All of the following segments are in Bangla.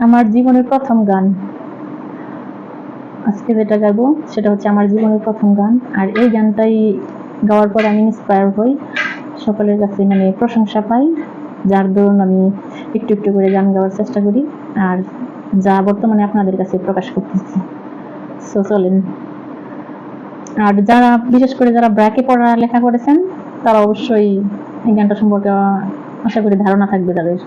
আমার জীবনের প্রথম গান। আজকে যেটা গাবো সেটা হচ্ছে আমার জীবনের প্রথম গান। আর এই গানটাই গাওয়ার পর আমি ইন্সপায়ার হই, সকলের কাছে মানে প্রশংসা পাই, যার দরুন আমি একটু একটু করে গান গাওয়ার চেষ্টা করি, আর যা বর্তমানে আপনাদের কাছে প্রকাশ করতেছি। সো চলেন। আর যারা, বিশেষ করে যারা ব্র্যাকে পড়া লেখা করেছেন, তারা অবশ্যই এই গানটা সম্পর্কে আশা করি ধারণা থাকবে তাদের।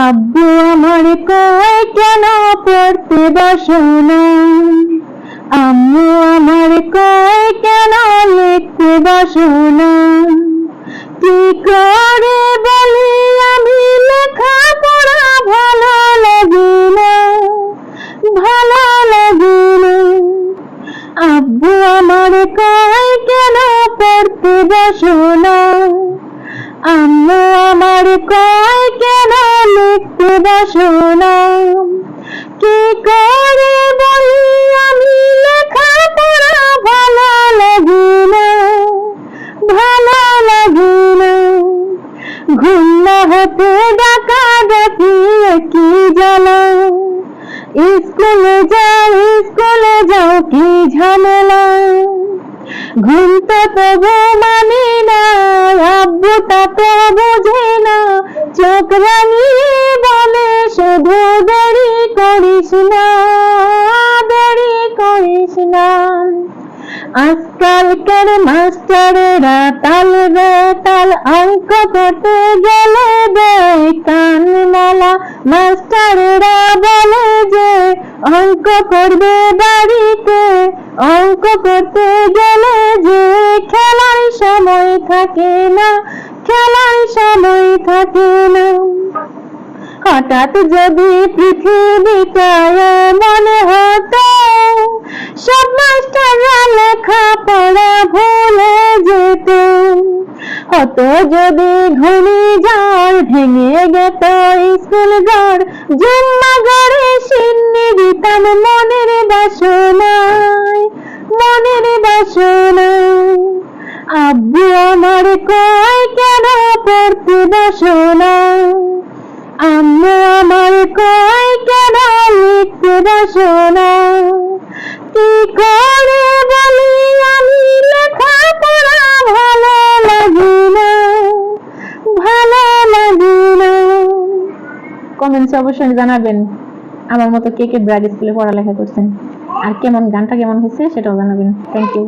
আব্বু আমার কয় কেন পড়তে বসো না আম্মু আমার কয় কেন লিখতে বসো না কি করে বলি আমি লেখা পড়া ভালো লাগে না ভালো লাগে না আব্বু আমার কয় কেন পড়তে বসো না আম্মু আমার কয় কেন লিখতে বসো না কি করে বলি আমি লেখা পড়া ভালো লাগে না ভালো লাগে না ঘুম হতে ডাকা ডাকি কি জ্বালা? স্কুলে যাও স্কুলে যাও, কি ঝামেলা? ঘুম তো তবু মানি না, আব্বু তা তো বোঝে না রাঙিয়ে বলে শুধু দেরি করিস না, দেরি করিস না। আজকালকার মাস্টারেরা তাল বেতাল অঙ্ক করতে গেলে দেয় কান মালা। মাস্টারেরা বলে যে অঙ্ক করবে বাড়িতে, অঙ্ক করতে গেলে যে খেলার সময় থাকে না, খেলার সময় হঠাৎ যদি পৃথিবীটা মনে হতো, সব মাস্টাররা লেখা পড়া ভুলে যেত। হতো যদি ঘুমি ঝড় ভেঙে গেত, স্কুল ঘর জুম্মা ঘরে সিন্নি দিতাম মনের বাসনায় মনের বাসনায়। আব্বু আমার কয়, কেন পড়তে বসো না? আম্মু আমার কয় কেন লিখতে বসো না? কি করে বলি আমি লেখা পড়া ভালো লাগে না? ভালো লাগে না। কমেন্টস অবশ্যই জানাবেন আমার মতো কে কে ব্রাইড স্কুলে পড়ালেখা করছেন। আর কেমন গানটা কেমন হয়েছে সেটাও জানাবেন। Thank you